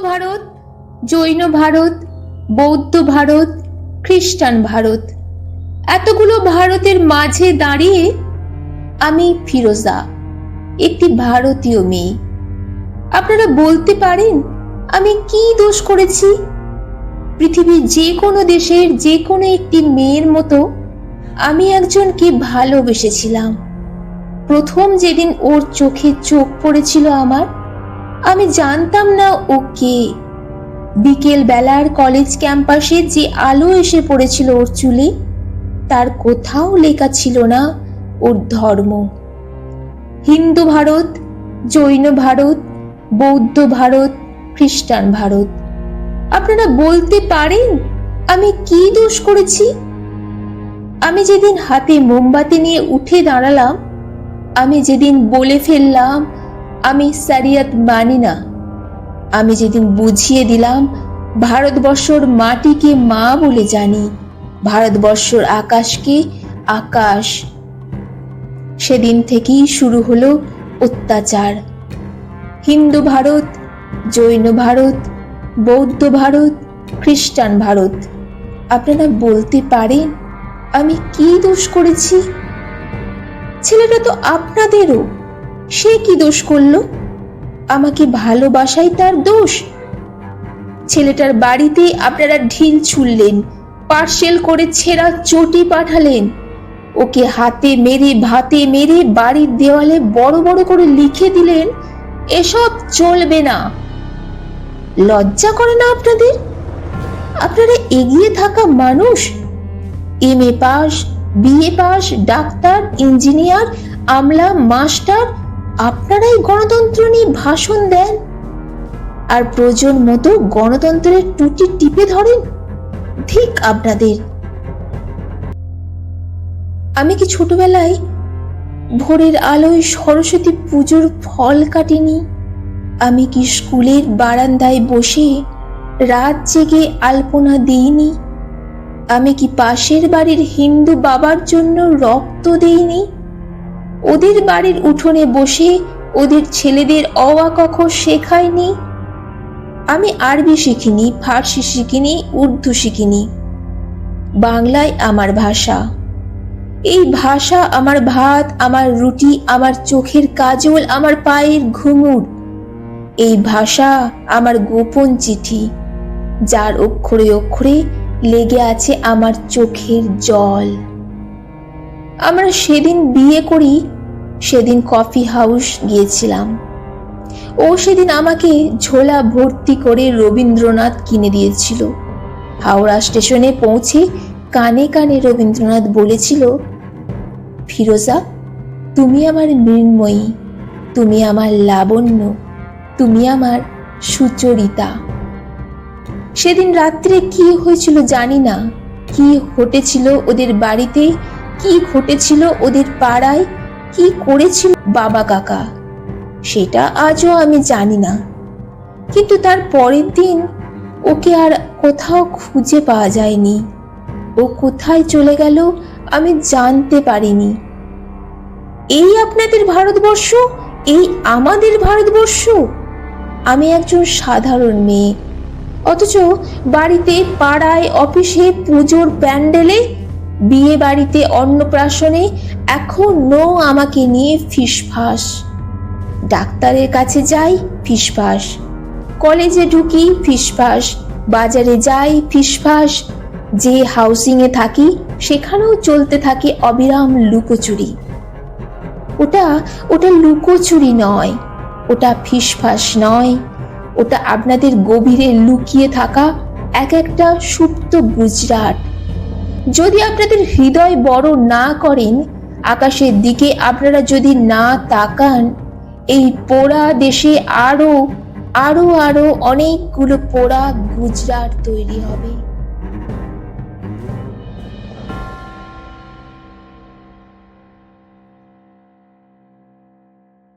ভারত, জৈন ভারত, বৌদ্ধ ভারত, খ্রিস্টান ভারত। এতগুলো ভারতের মাঝে দাঁড়িয়ে আমি ফিরোজা, একটি ভারতীয় মেয়ে। আপনারা বলতে পারেন, আমি কি দোষ করেছি? পৃথিবীর যে কোনো দেশের যে কোনো একটি মেয়ের মতো আমি একজনকে ভালোবেসেছিলাম। প্রথম যেদিন ওর চোখে চোখ পড়েছিল আমার আমি জানতাম না ও কে। বিকেল বেলার কলেজ ক্যাম্পাসে যে আলো এসে পড়েছিল ওর চুলে, তার কোথাও লেখা ছিল না ওর ধর্ম। হিন্দু ভারত, জৈন ভারত, বৌদ্ধ ভারত, খ্রিস্টান ভারত। আপনারা বলতে পারেন, আমি কি দোষ করেছি? আমি যেদিন হাতে মোমবাতি নিয়ে উঠে দাঁড়ালাম, আমি যেদিন বলে ফেললাম আমি সারিয়াত মানি না। আমি যেদিন বুঝিয়ে দিলাম, ভারতবর্ষর মাটিকে মা বলে জানি, ভারতবর্ষর আকাশকে আকাশ। সেদিন থেকেই শুরু হলো অত্যাচার। হিন্দু ভারত, জৈন ভারত, বৌদ্ধ ভারত, খ্রিস্টান ভারত। আপনারা বলতে পারেন, আমি কি দোষ করেছি? ছেলেটা তো আপনাদেরও। সে কি দোষ করল? আমাকে ভালোবাসাই তার দোষ। ছেলেটার বাড়িতে আপনারা ঢিল ছুড়লেন, পার্সেল করে ছেঁড়া চটি পাঠালেন। ওকে হাতে মেরে, ভাতে মেরে বাড়ির দেওয়ালে বড় বড় করে লিখে দিলেন, এসব চলবে না। লজ্জা করে না আপনাদের? আপনারা এগিয়ে থাকা মানুষ। M A pass B A pass, doctor, engineer, Amla, master আপনারাই গণতন্ত্র নিয়ে ভাষণ দেন? আর প্রয়োজন মতো গণতন্ত্রের টুটি টিপে ধরেন? ঠিক আপনাদের। আমি কি ছোটবেলায় ভোরের আলোয় সরস্বতী পুজোর ফল কাটিনি? আমি কি স্কুলের বারান্দায় বসে রাত জেগে আলপনা দিইনি? আমি কি পাশের বাড়ির হিন্দু বাবার জন্য রক্ত দেইনি? ওদের বাড়ির উঠোনে বসে ওদের ছেলেদের অওয়া কখ শেখায়নি? আমি আরবি শিখিনি, ফার্সি শিখিনি, উর্দু শিখিনি। বাংলায় আমার ভাষা। এই ভাষা আমার ভাত, আমার রুটি, আমার চোখের কাজল, আমার পায়ের ঘুঙুর। এই ভাষা আমার গোপন চিঠি, যার অক্ষরে অক্ষরে লেগে আছে আমার চোখের জল। আমরা সেদিন বিয়ে করি, সেদিন কফি হাউস গিয়েছিলাম। ও সেদিন আমাকে ঝোলা ভর্তি করে রবীন্দ্রনাথ কিনে দিয়েছিল। হাওড়া স্টেশনে পৌঁছে কানে কানে রবীন্দ্রনাথ বলেছিল, ফিরোজা, তুমি আমার মৃন্ময়ী তুমি আমার লাবণ্য, তুমি আমার সুচরিতা। সেদিন রাত্রে কি হয়েছিল জানি না, কি ঘটেছিল ওদের বাড়িতে কি ঘটেছিল ওদের পাড়ায়? কি করেছিল বাবা কাকা? সেটা আজও আমি জানি না। কিন্তু তার পরের দিন ওকে আর কোথাও খুঁজে পাওয়া যায়নি। ও কোথায় চলে গেল আমি জানতে পারিনি। এই আপনাদের ভারতবর্ষ? এই আমাদের ভারতবর্ষ? আমি একজন সাধারণ মেয়ে। অথচ বাড়িতে পাড়ায়, অফিসে পুজোর প্যান্ডেলে বিয়ে বাড়িতে অন্নপ্রাশনে এখনও আমাকে নিয়ে ফিসফাস। ডাক্তারের কাছে যাই ফিসফাস। কলেজে ঢুকি ফিসফাস। বাজারে যাই ফিসফাস। যে হাউসিংয়ে থাকি, সেখানেও চলতে থাকে অবিরাম লুকোচুরি। ওটা ওটা লুকোচুরি নয়, ওটা ফিসফাস নয়, ওটা আপনাদের গভীরে লুকিয়ে থাকা এক একটা সুপ্ত গুজরাট। যদি আপনাদের হৃদয় বড় না করেন, আকাশের দিকে আপনারা যদি না তাকান, এই পোড়া দেশে আরও আরও আরও অনেকগুলো পোড়া গুজরাট তৈরি হবে।